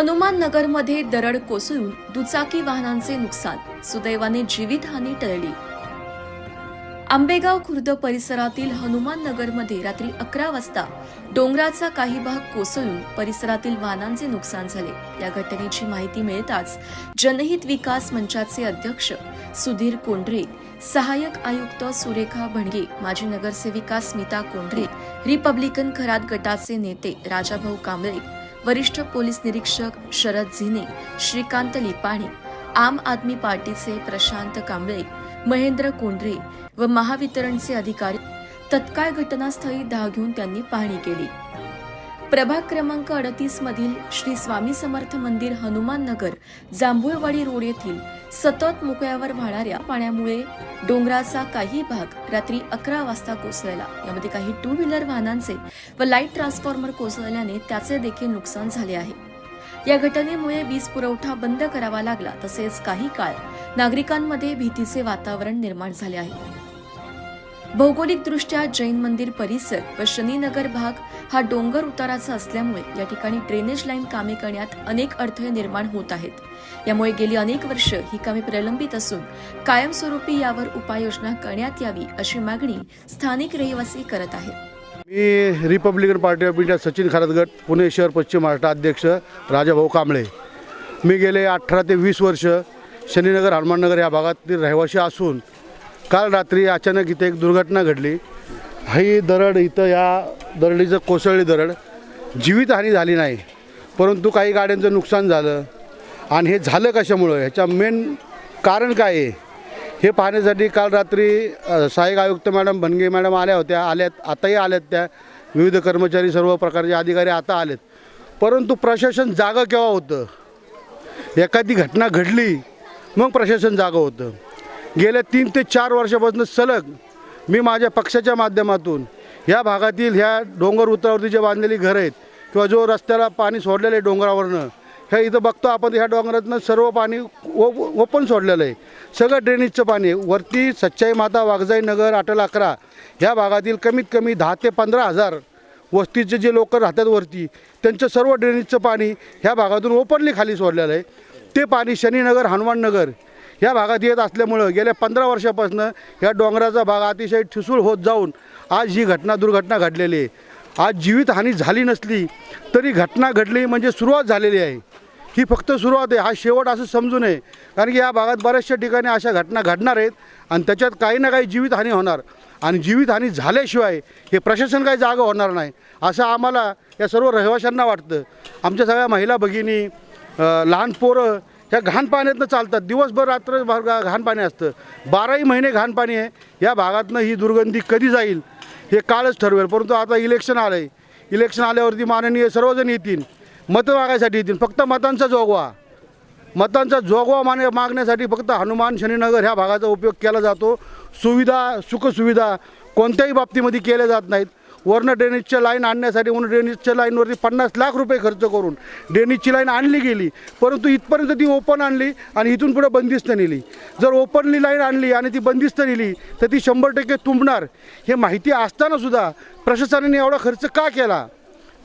हनुमान नगरमध्ये दरड कोसळून दुचाकी वाहनांचे नुकसान सुदैवाने जीवितहानी टळली. आंबेगाव खुर्द परिसरातील हनुमान नगरमध्ये रात्री अकरा वाजता डोंगराचा काही भाग कोसळून परिसरातील वाहनांचे नुकसान झाले. या घटनेची माहिती मिळताच जनहित विकास मंचाचे अध्यक्ष सुधीर कोंढरे सहाय्यक आयुक्त सुरेखा भणगे माजी नगरसेविका स्मिता कोंढरे रिपब्लिकन खरात गटाचे नेते राजाभाऊ कांबळे वरिष्ठ पोलीस निरीक्षक शरद झिने श्रीकांत लिपाणे आम आदमी पार्टीचे प्रशांत कांबळे महेंद्र कोंढरे व महावितरणचे अधिकारी तत्काळ घटनास्थळी धाव घेऊन त्यांनी पाहणी केली. प्रभाग क्रमांक अडतीस मधील श्री स्वामी समर्थ मंदिर हनुमान नगर जांभूळवाडी रोड येथील सतत मुकळ्यावर वाहणाऱ्या पाण्यामुळे डोंगराचा काही भाग रात्री अकरा वाजता कोसळला. यामध्ये काही टू व्हीलर वाहनांचे व लाइट ट्रान्सफॉर्मर कोसळल्याने त्याचे देखील नुकसान झाले आहे. या घटनेमुळे वीज पुरवठा बंद करावा लागला तसेच काही काळ नागरिकांमध्ये भीतीचे वातावरण निर्माण झाले आहे. भौगोलिकदृष्ट्या जैन मंदिर परिसर व शनीनगर भाग हा डोंगर उताराचा असल्यामुळे या ठिकाणी ड्रेनेज लाईन कामे करण्यात अनेक अडथळे निर्माण होत आहेत. यामुळे गेली अनेक वर्ष ही कामे प्रलंबित असून कायमस्वरूपी यावर उपाययोजना करण्यात यावी अशी मागणी स्थानिक रहिवासी करत आहेत. मी Republican party of India Sachin खरातगट Pune शहर पश्चिम महाराष्ट्र अध्यक्ष राजाभाऊ कांबळे. मी गेले अठरा ते वीस वर्ष शनीनगर हनुमाननगर या भागातील रहिवासी असून काल रात्री अचानक इथे एक दुर्घटना घडली. ही दरड इथं या दरडीचं कोसळली दरड. जीवितहानी झाली नाही. परंतु काही गाड्यांचं नुकसान झालं. आणि हे झालं कशामुळं? ह्याच्या मेन कारण काय आहे? हे पाहण्यासाठी काल रात्री सहाय्यक आयुक्त मॅडम बनगे मॅडम आल्या होत्या आल्यात आताही आल्यात त्या. विविध कर्मचारी सर्व प्रकारचे अधिकारी आता आलेत. परंतु प्रशासन जागं केव्हा होतं? एखादी घटना घडली मग प्रशासन जागं होतं. गेल्या तीन ते चार वर्षापासून सलग मी माझ्या पक्षाच्या माध्यमातून ह्या भागातील ह्या डोंगर उतारावरती जे बांधलेली घरं आहेत किंवा जो रस्त्याला पाणी सोडलेलं आहे डोंगरावरनं ह्या इथं बघतो आपण ह्या डोंगरातनं सर्व पाणी ओ ओपन सोडलेलं आहे. सगळं ड्रेनेजचं पाणी वरती सच्चाई माता वाघजाई नगर अटल अकरा ह्या भागातील कमीत कमी दहा ते पंधरा हजार वस्तीचे जे लोक राहतात वरती त्यांचं सर्व ड्रेनेजचं पाणी ह्या भागातून ओपनली खाली सोडलेलं आहे. ते पाणी शनीनगर हनुमाननगर ह्या भागात येत असल्यामुळं गेल्या पंधरा वर्षापासून ह्या डोंगराचा भाग अतिशय ठिसूळ होत जाऊन आज ही घटना दुर्घटना घडलेली आहे. आज जीवितहानी झाली नसली तरी घटना घडली म्हणजे सुरुवात झालेली आहे. ही फक्त सुरुवात आहे. हा शेवट असं समजू नये. कारण की या भागात बऱ्याचशा ठिकाणी अशा घटना घडणार आहेत आणि त्याच्यात काही ना काही जीवितहानी होणार. आणि जीवितहानी झाल्याशिवाय हे प्रशासन काही जागा होणार नाही. असं आम्हाला या सर्व रहिवाशांना वाटतं. आमच्या सगळ्या महिला भगिनी लहान पोरं ह्या घाण पाण्यातनं चालतात. दिवसभर रात्र घाण पाणी असतं. बाराही महिने घाण पाणी आहे. या भागातनं ही दुर्गंधी कधी जाईल हे काळच ठरवेल. परंतु आता इलेक्शन आलं आहे इलेक्शन आल्यावरती माननीय सर्वजण येतील. मतं मागायसाठी येतील. फक्त मतांचा जोगवा. मतांचा जोगवा माने मागण्यासाठी फक्त हनुमान शनीनगर ह्या भागाचा उपयोग केला जातो. सुविधा सुखसुविधा कोणत्याही बाबतीमध्ये केल्या जात नाहीत. वरनं ड्रेनेजच्या लाईन आणण्यासाठी म्हणून ड्रेनेजच्या लाईनवरती पन्नास लाख रुपये खर्च करून ड्रेनेजची लाईन आणली गेली. परंतु इथपर्यंत ती ओपन आणली आणि इथून पुढे बंदिस्त नेली. जर ओपनली लाईन आणली आणि ती बंदिस्त नेली तर ती शंभर टक्के तुंबणार. हे माहिती असतानासुद्धा प्रशासनाने एवढा खर्च का केला?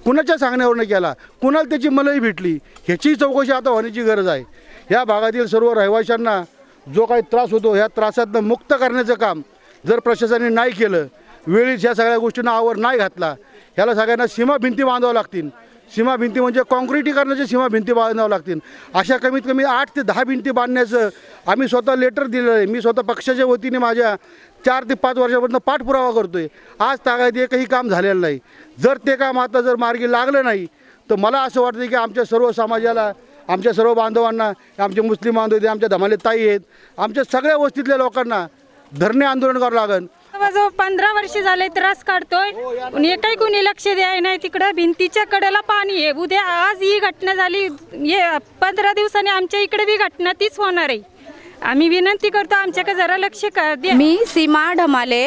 कुणाच्या सांगण्यावरनं केला? कुणाला त्याची मलई भेटली? ह्याची चौकशी आता होण्याची गरज आहे. ह्या भागातील सर्व रहिवाशांना जो काही त्रास होतो ह्या त्रासातनं मुक्त करण्याचं काम जर प्रशासनाने नाही केलं वेळीच ह्या सगळ्या गोष्टींना आवर नाही घातला. ह्याला सगळ्यांना सीमा भिंती बांधावं लागतील. सीमा भिंती म्हणजे काँक्रिटीकरणाच्या सीमा भिंती बांधावं लागतील. अशा कमीत कमी आठ ते दहा भिंती बांधण्याचं आम्ही स्वतः लेटर दिलेलं आहे. मी स्वतः पक्षाच्या वतीने माझ्या चार ते पाच वर्षापर्यंत पाठपुरावा करतो आहे आज तागायत एकही काम झालेलं नाही. जर ते काम आता जर मार्गी लागलं नाही तर मला असं वाटतं की आमच्या सर्व समाजाला आमच्या सर्व बांधवांना आमचे मुस्लिम बांधव आहेत आमच्या धमाले ताई आहेत आमच्या सगळ्या वस्तीतल्या लोकांना धरणे आंदोलन करावं लागेल. जवळजवळ पंधरा वर्ष झाले त्रास काढतोय आणि एकही कुणी लक्ष द्याय नाही तिकडं. भिंतीच्या कडेला पाणी आहे. उद्या आज ही घटना झाली ये पंधरा दिवसांनी आमच्या इकडे बी घटना तीच होणार आहे. आम्ही विनंती करतो आमच्याकडे जरा लक्ष क- द्या. मी सीमा ढमाले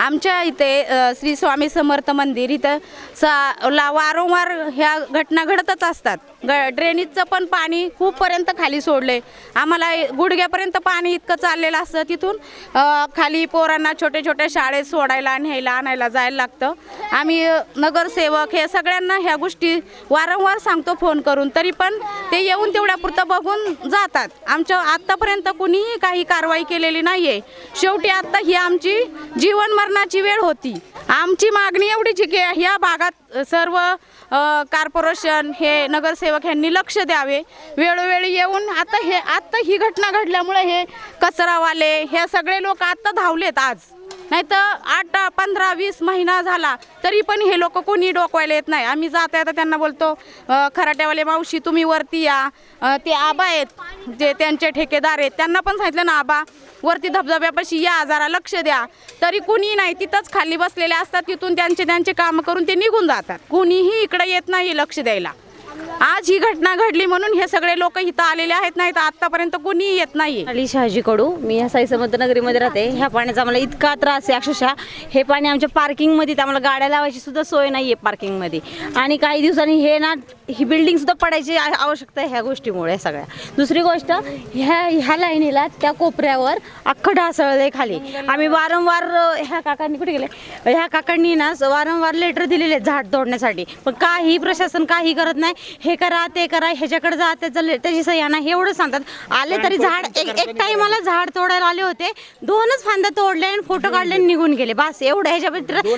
आमच्या इथे श्री स्वामी समर्थ मंदिर इथं सा ला वारंवार ह्या घटना घडतच असतात. ग ड्रेनेजचं पण पाणी खूपपर्यंत खाली सोडले आम्हाला गुडघ्यापर्यंत पाणी इतकं चाललेलं असतं तिथून खाली पोरांना छोट्या छोट्या शाळेत सोडायला न्यायला आणायला जायला लागतं. आम्ही नगरसेवक हे सगळ्यांना ह्या गोष्टी वारंवार सांगतो फोन करून. तरी पण ते येऊन तेवढ्यापुरतं बघून जातात. आमच्या आत्तापर्यंत कुणीही काही कारवाई केलेली नाही आहे शेवटी आत्ता ही आमची जीवन मरणाची वेळ होती. आमची मागणी एवढीच की ह्या भागात सर्व कार्पोरेशन कॉर्पोरेशन हे नगरसेवक ह्यांनी लक्ष द्यावे. वेळोवेळी येऊन आता हे आत्ता ही घटना घडल्यामुळे हे कचरावाले हे सगळे लोक आत्ता धावलेत आज. नाही तर आठ पंधरा वीस महिना झाला तरी पण हे लोक कोणी डोकवायला येत नाही. आम्ही जाता येता त्यांना बोलतो खराट्यावाले मावशी तुम्ही वरती या. ते आबा आहेत जे त्यांचे ठेकेदार आहेत त्यांना पण सांगितलं ना आबा वरती धबधब्यापाशी या जरा लक्ष द्या. तरी कुणी नाही तिथंच खाली बसलेले असतात तिथून त्यांचे त्यांचे कामं करून ते निघून जातात. कुणीही इकडे येत नाही लक्ष द्यायला. आज ही घटना घडली म्हणून हे सगळे लोक इथं आलेले आहेत नाही तर आतापर्यंत कोणीही येत नाही अली शहाजी कडू मी ह्या साई समर्थनगरीमध्ये राहते. ह्या पाण्याचा आम्हाला इतका त्रास आहे अक्षरशः. हे पाणी आमच्या पार्किंगमध्ये आम्हाला गाड्या लावायची सुद्धा सोय नाही आहे पार्किंगमध्ये आणि काही दिवसांनी हे ना ही बिल्डिंग सुद्धा पडायची आवश्यकता आहे ह्या गोष्टीमुळे सगळ्या. दुसरी गोष्ट ह्या ह्या लाईनीला त्या कोपऱ्यावर अख्खं आहे खाली. आम्ही वारंवार ह्या काकांनी कुठे गेले? ह्या काकांनी ना वारंवार लेटर दिलेले आहेत झाड तोडण्यासाठी. पण काही प्रशासन काही करत नाही. हे करा ते करा ह्याच्याकडे जा त्याचं ले- त्याची सह्या ना हे एवढं सांगतात. आले तरी झाड एक एक टाइमाला झाड तोडायला आले होते. दोनच फांद्या तोडले आणि फोटो काढले आणि निघून गेले. बस एवढं ह्याच्या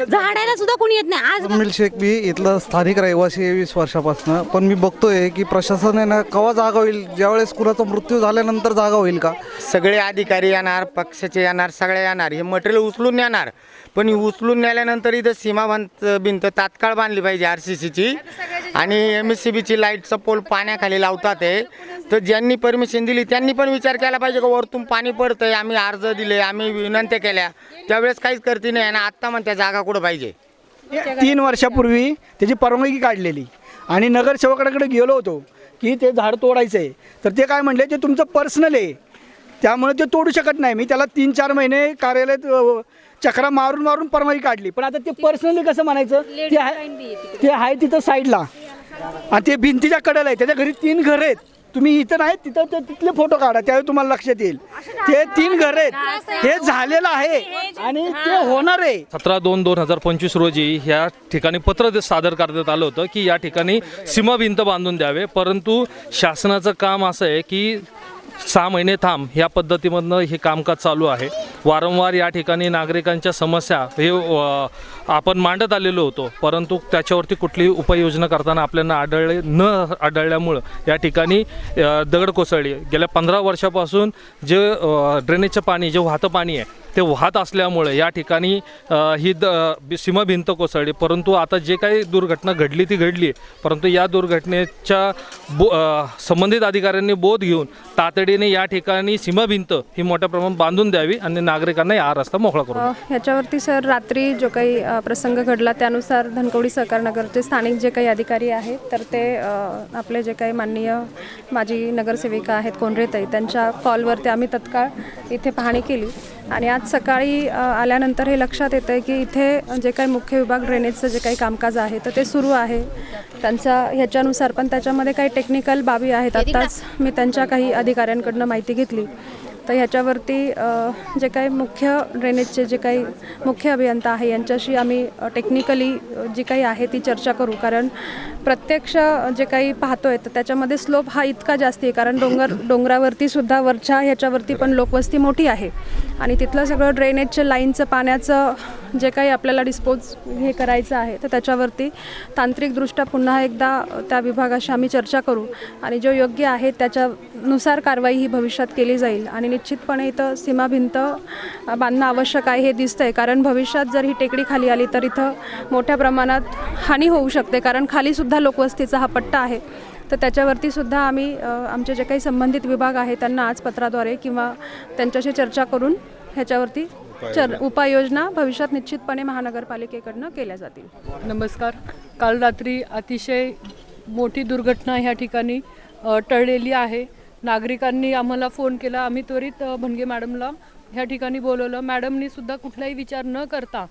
झाडायला सुद्धा कोणी येत नाही. आज मिल शेख मी इथलं स्थानिक रहिवासी आहे वीस वर्षापासून. पण मी बघतोय की प्रशासन आहे ना केव्हा जागा होईल? ज्यावेळेस कुणाचा मृत्यू झाल्यानंतर जागा होईल का? सगळे अधिकारी येणार पक्षाचे येणार सगळे येणार. हे मटेरियल उचलून येणार पण ही उचलून नेल्यानंतर इथं सीमा भिंत भिंत तात्काळ बांधली पाहिजे आर सी सीची आणि एम एस सी बीची लाईटचा पोल पाण्याखाली लावतात आहे तर ज्यांनी परमिशन दिली त्यांनी पण विचार केला पाहिजे का वरतून पाणी पडतंय आम्ही अर्ज दिले आम्ही विनंत्या केल्या. त्यावेळेस काहीच करते नाही आणि आत्ता म्हणत्या जागा कुठं पाहिजे? तीन वर्षापूर्वी त्याची परवानगी काढलेली. आणि नगरसेवकाकडे गेलो होतो की ते झाड तोडायचं आहे तर ते काय म्हणले ते तुमचं पर्सनल आहे. त्यामुळे ते तोडू शकत नाही. मी त्याला तीन चार महिने कार्यालयात चक्रा मारून मारून परवानगी काढली. पण आता ते पर्सनली कसं म्हणायचं? ते आहे ते आहे तिथं साईडला आणि ते भिंतीच्या कडेला आहे. त्याच्या घरी तीन घरं आहेत. तुम्ही इथं नाही तिथं ते तिथले फोटो काढा. त्यावेळी तुम्हाला लक्षात येईल. ते तीन घर आहेत. हे झालेलं आहे आणि ते होणार आहे. सतरा दोन दोन हजार पंचवीस रोजी ह्या ठिकाणी पत्र सादर करण्यात आलं होतं की या ठिकाणी सीमा भिंत बांधून द्यावे. परंतु शासनाचं काम असं आहे की सहा महिने थांब. ह्या पद्धतीमधनं हे कामकाज चालू आहे. वारंवार या ठिकाणी नागरिकांच्या समस्या हे आपण मांडत आलेलो होतो. परंतु त्याच्यावरती कुठलीही उपाययोजना करताना आपल्याला आढळले न आढळल्यामुळं या ठिकाणी दगड कोसळली. गेल्या पंधरा वर्षापासून जे ड्रेनेजचं पाणी जे वाहतं पाणी आहे ते वाहत असल्यामुळे या ठिकाणी ही द सीमाभिंत कोसळली. परंतु आता जे काही दुर्घटना घडली ती घडली. परंतु या दुर्घटनेच्या बो संबंधित अधिकाऱ्यांनी बोध घेऊन तातडीने या ठिकाणी सीमाभिंत ही मोठ्या प्रमाणात बांधून द्यावी आणि नागरिकांना या रस्ता मोकळा करू ह्याच्यावरती सर रात्री जो काही प्रसंग घडला त्यानुसार धनकवडी सहकारनगरचे स्थानिक जे काही अधिकारी आहेत तर ते आपले जे काही माननीय माजी नगरसेविका आहेत कोंढरेताई त्यांच्या कॉलवरती आम्ही तत्काळ इथे पाहणी केली. आणि आज सकाळी आल्यानंतर हे लक्षात येतं आहे की इथे जे काही मुख्य विभाग ड्रेनेजचं जे काही कामकाज आहे तर ते सुरू आहे. त्यांचा ह्याच्यानुसार पण त्याच्यामध्ये काही टेक्निकल बाबी आहेत. आत्ताच मी त्यांच्या काही अधिकाऱ्यांकडनं माहिती घेतली. तर ह्याच्यावरती जे काही मुख्य ड्रेनेजचे जे काही मुख्य अभियंता आहे यांच्याशी आम्ही टेक्निकली जी काही आहे ती चर्चा करू. कारण प्रत्यक्ष जे काही पाहतोय तर त्याच्यामध्ये स्लोप हा इतका जास्ती आहे. कारण डोंगर डोंगरावरती सुद्धा वरच्या ह्याच्यावरती पण लोकवस्ती मोठी आहे. आणि तिथलं सगळं ड्रेनेजच्या लाईनचं पाण्याचं जे काही आपल्याला डिस्पोज हे करायचं आहे तर त्याच्यावरती तांत्रिकदृष्ट्या पुन्हा एकदा त्या विभागाशी आम्ही चर्चा करू. आणि जो योग्य आहे त्याच्या त्याच्यानुसार कारवाई ही भविष्यात केली जाईल. आणि निश्चितपणे इथं सीमा भिंत अ, बांधणं आवश्यक आहे हे दिसतंय. कारण भविष्यात जर ही टेकडी खाली आली तर इथं मोठ्या प्रमाणात हानी होऊ शकते. कारण खालीसुद्धा लोकवस्तीचा हा पट्टा आहे. तर त्याच्यावरती सुद्धा आम्ही आमचे जे काही संबंधित विभाग आहे त्यांना आज पत्राद्वारे किंवा त्यांच्याशी चर्चा करून ह्याच्यावरती चर उपाययोजना भविष्यात निश्चितपणे महानगरपालिकेकडनं केल्या जातील. नमस्कार. काल रात्री अतिशय मोठी दुर्घटना ह्या ठिकाणी टळलेली आहे. नागरिकांनी आम्हाला फोन केला. आम्ही त्वरित भनगे मॅडमला ह्या ठिकाणी बोलवलं. मॅडमनी सुद्धा कुठलाही विचार न करता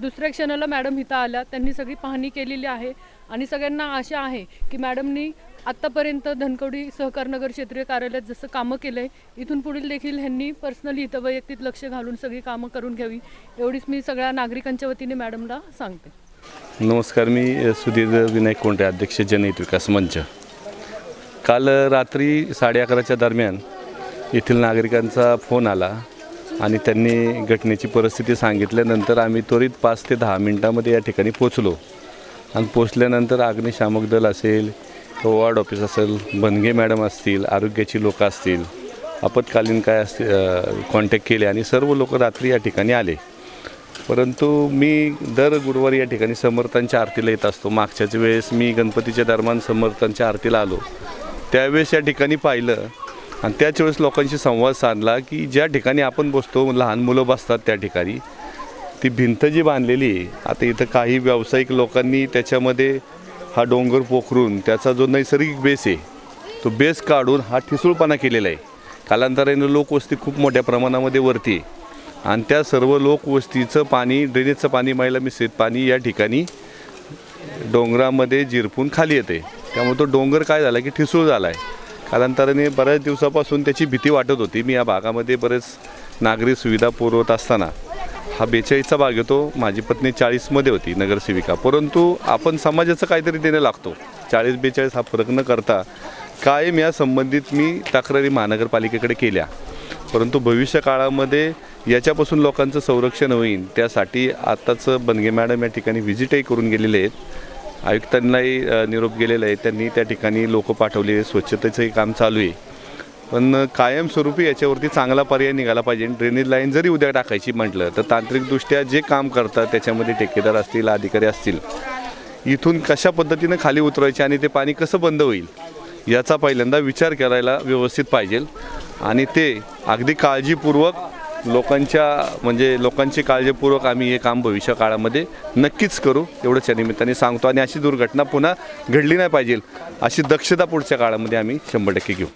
दुसऱ्या क्षणाला मॅडम इथं आल्या. त्यांनी सगळी पाहणी केलेली आहे आणि सगळ्यांना आशा आहे की मॅडमनी आत्तापर्यंत धनकवडी सहकार नगर क्षेत्रीय कार्यालयात जसं कामं केलं आहे इथून पुढील देखील ह्यांनी पर्सनली इथं वैयक्तिक लक्ष घालून सगळी कामं करून घ्यावी. एवढीच मी सगळ्या नागरिकांच्या वतीने मॅडमला सांगते. नमस्कार मी सुधीर विनायक कोंडे अध्यक्ष जनहित विकास मंच. काल रात्री साडे अकराच्या दरम्यान येथील नागरिकांचा फोन आला आणि त्यांनी घटनेची परिस्थिती सांगितल्यानंतर आम्ही त्वरित पाच ते दहा मिनटामध्ये या ठिकाणी पोचलो आणि पोचल्यानंतर अग्निशामक दल असेल वॉर्ड ऑफिस असेल बनगे मॅडम असतील आरोग्याची लोकं असतील आपत्कालीन काय असतील कॉन्टॅक्ट केले आणि सर्व लोक रात्री या ठिकाणी आले. परंतु मी दर गुरुवारी या ठिकाणी समर्थांच्या आरतीला येत असतो. मागच्याच वेळेस मी गणपतीच्या दरम्यान समर्थांच्या आरतीला आलो. त्यावेळेस या ठिकाणी पाहिलं आणि त्याच वेळेस लोकांशी संवाद साधला की ज्या ठिकाणी आपण बसतो लहान मुलं बसतात त्या ठिकाणी ती भिंत जी बांधलेली आहे आता इथं काही व्यावसायिक लोकांनी त्याच्यामध्ये हा डोंगर पोखरून त्याचा जो नैसर्गिक बेस आहे तो बेस काढून हा ठिसूळपणा केलेला आहे. कालांतराने लोकवस्ती खूप मोठ्या प्रमाणामध्ये वरती आहे. आणि त्या सर्व लोकवस्तीचं पाणी ड्रेनेजचं पाणी महिला मिश्रित पाणी या ठिकाणी डोंगरामध्ये जिरपून खाली येते. त्यामुळे तो डोंगर काय झाला की ठिसूळ झाला आहे कालांतराने बऱ्याच दिवसापासून त्याची भीती वाटत होती. मी या भागामध्ये बरेच नागरी सुविधा पुरवत असताना हा बेचाळीसचा भाग येतो. माझी पत्नी चाळीसमध्ये होती नगरसेविका. परंतु आपण समाजाचं काहीतरी देणं लागतो. चाळीस बेचाळीस हा फरक न करता कायम या संबंधित मी तक्रारी महानगरपालिकेकडे केल्या. परंतु भविष्य काळामध्ये याच्यापासून लोकांचं संरक्षण होईल त्यासाठी आत्ताचं बनगे मॅडम या ठिकाणी व्हिजिटही करून गेलेले आहेत. आयुक्तांनाही निरोप गेलेला आहे. त्यांनी त्या ठिकाणी लोक पाठवले. स्वच्छतेचंही काम चालू आहे. पण कायमस्वरूपी याच्यावरती चांगला पर्याय निघाला पाहिजे. ड्रेनेज लाईन जरी उद्या टाकायची म्हटलं तर तांत्रिकदृष्ट्या जे काम करतात त्याच्यामध्ये ठेकेदार असतील अधिकारी असतील इथून कशा पद्धतीनं खाली उतरायचे आणि ते पाणी कसं बंद होईल याचा पहिल्यांदा विचार करायला व्यवस्थित पाहिजे. आणि ते अगदी काळजीपूर्वक लोकांच्या म्हणजे लोकांची काळजीपूर्वक आम्ही हे काम भविष्य काळामध्ये नक्कीच करू एवढंच या निमित्ताने सांगतो. आणि अशी दुर्घटना पुन्हा घडली नाही पाहिजे अशी दक्षता पुढच्या काळामध्ये आम्ही शंभर टक्के घेऊ.